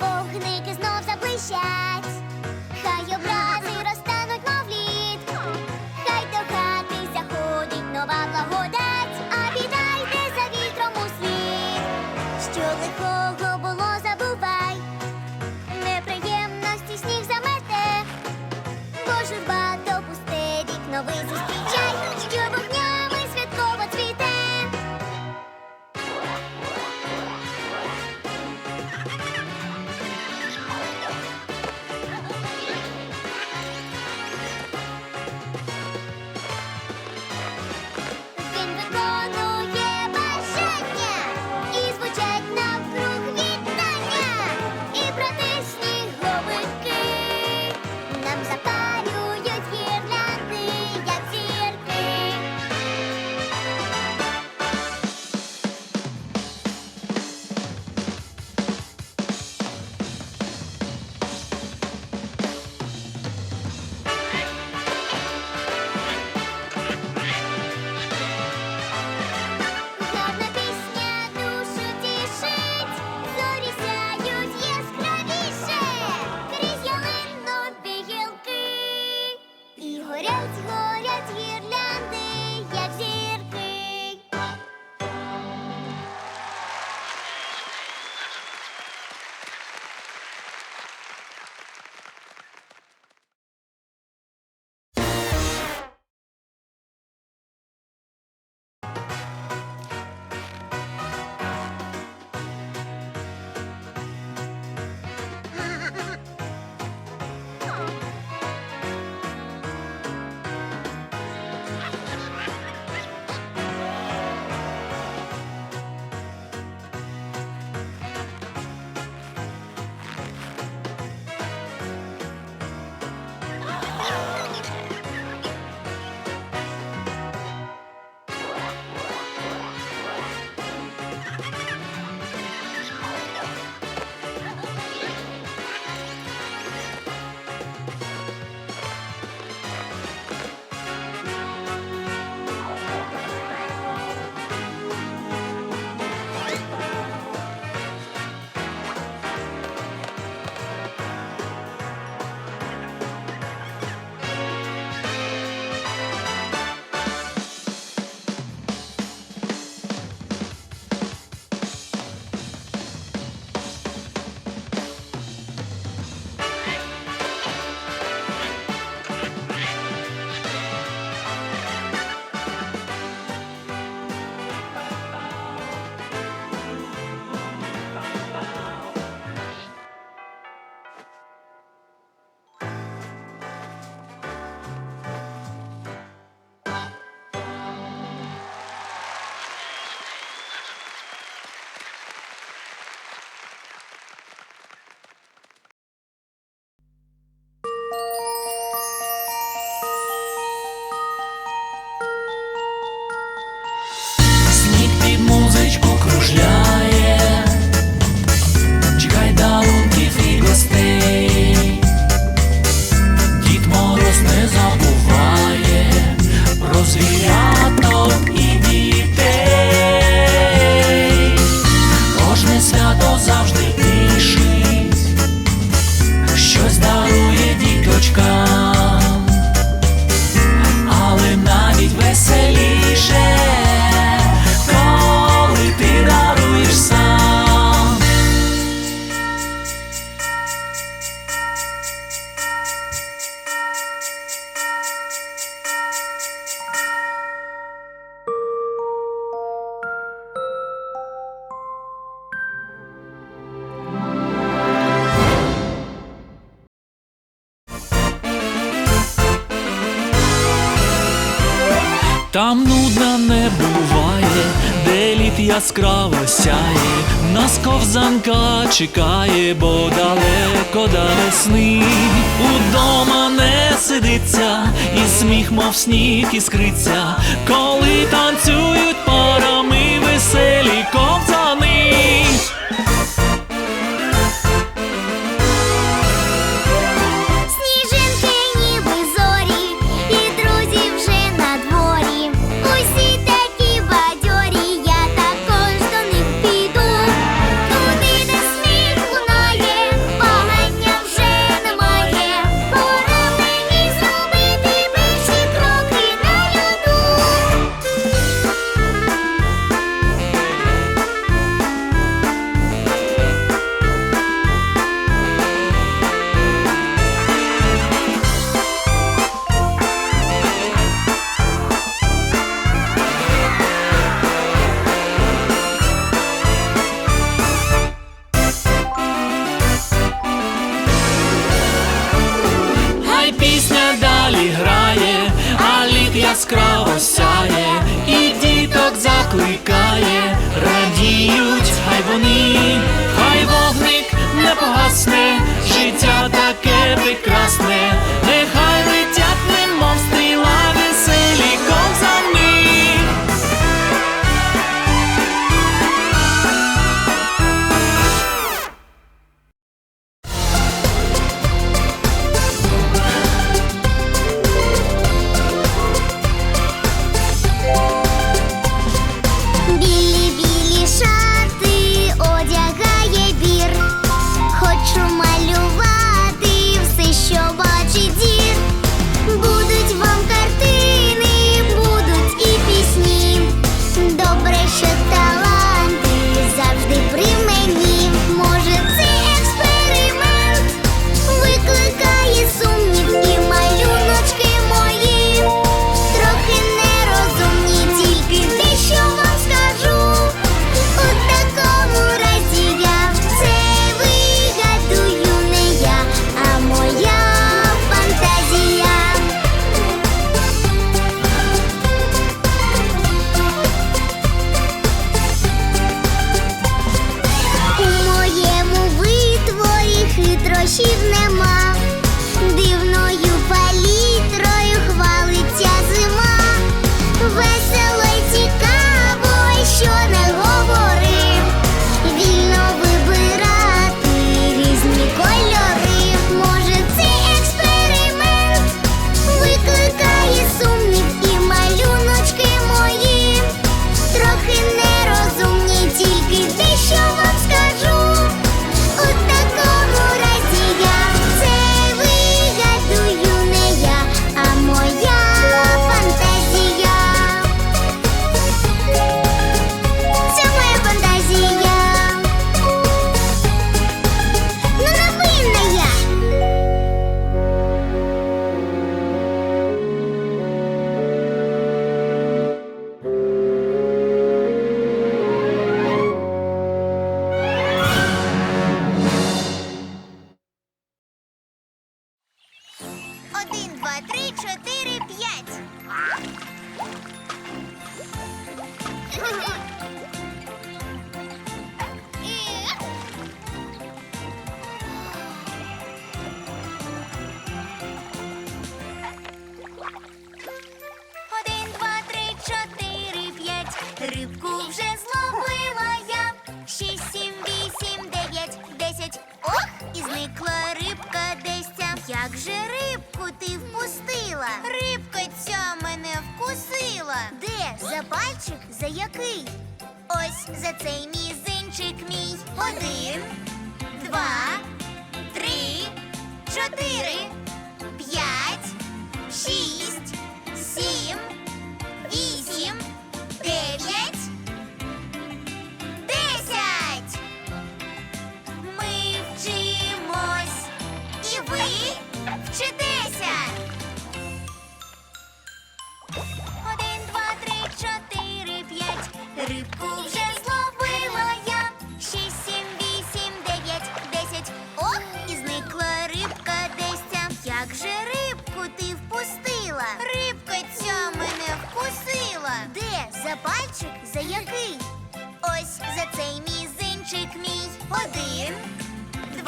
вогник і знов заблищать. третьего. Там нудна не буває, де літ яскраво сяє, нас ковзанка чекає, бо далеко до весни, удома не сидиться, і сміх, мов сніг іскриться, коли танцюють.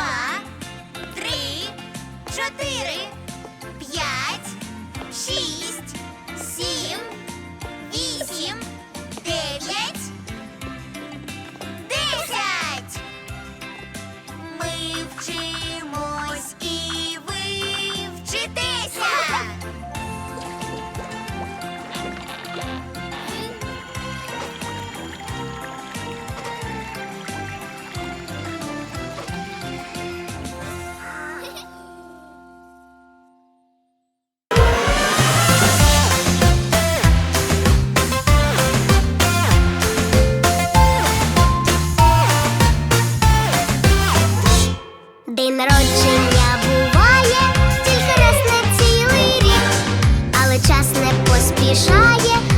два, три, чотири. День народження буває, тільки раз на цілий рік, але час не поспішає.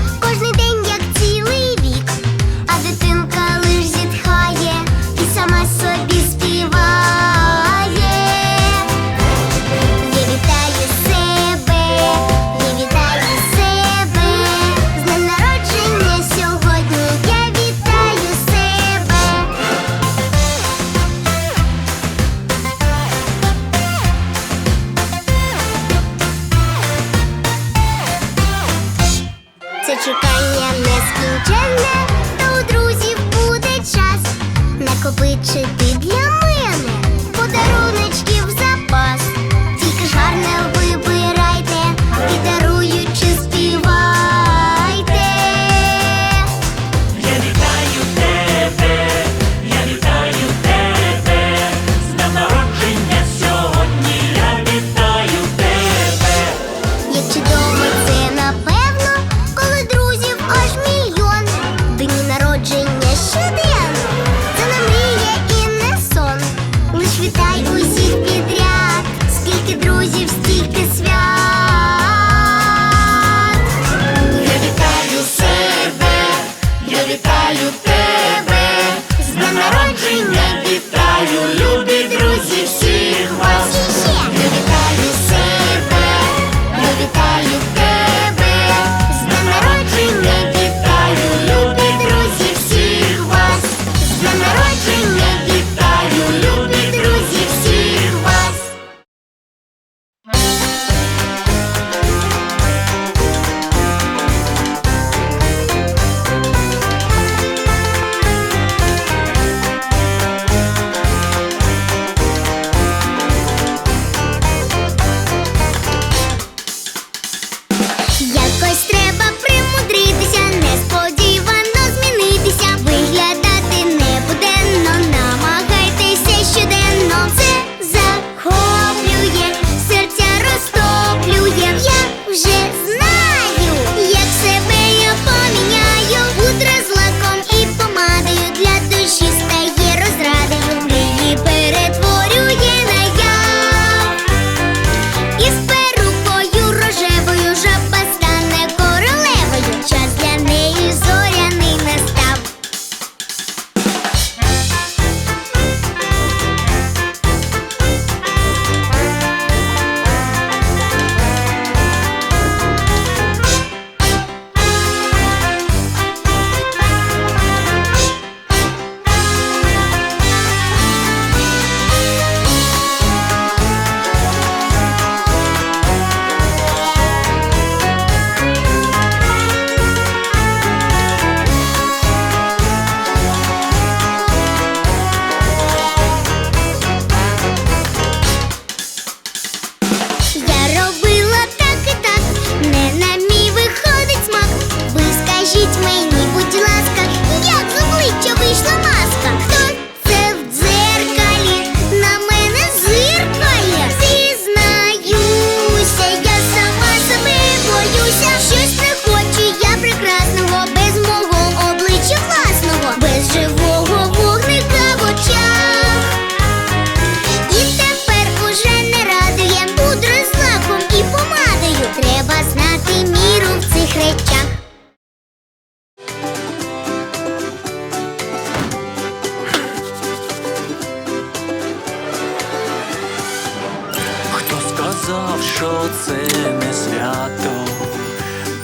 що це не свято,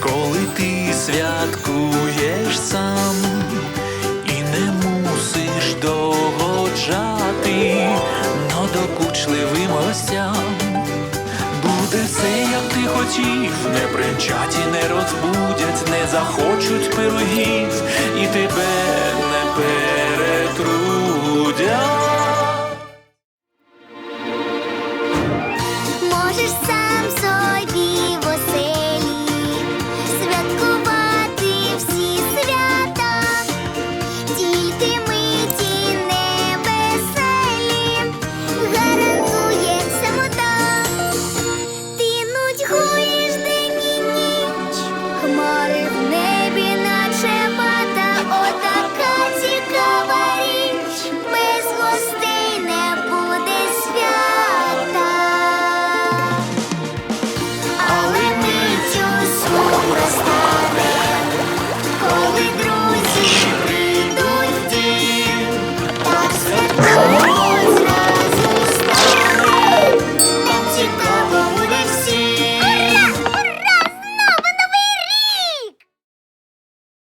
коли ти святкуєш сам і не мусиш догоджати, но докучливим гостям буде все, як ти хотів, не принчать і не розбудять, не захочуть пирогів і тебе.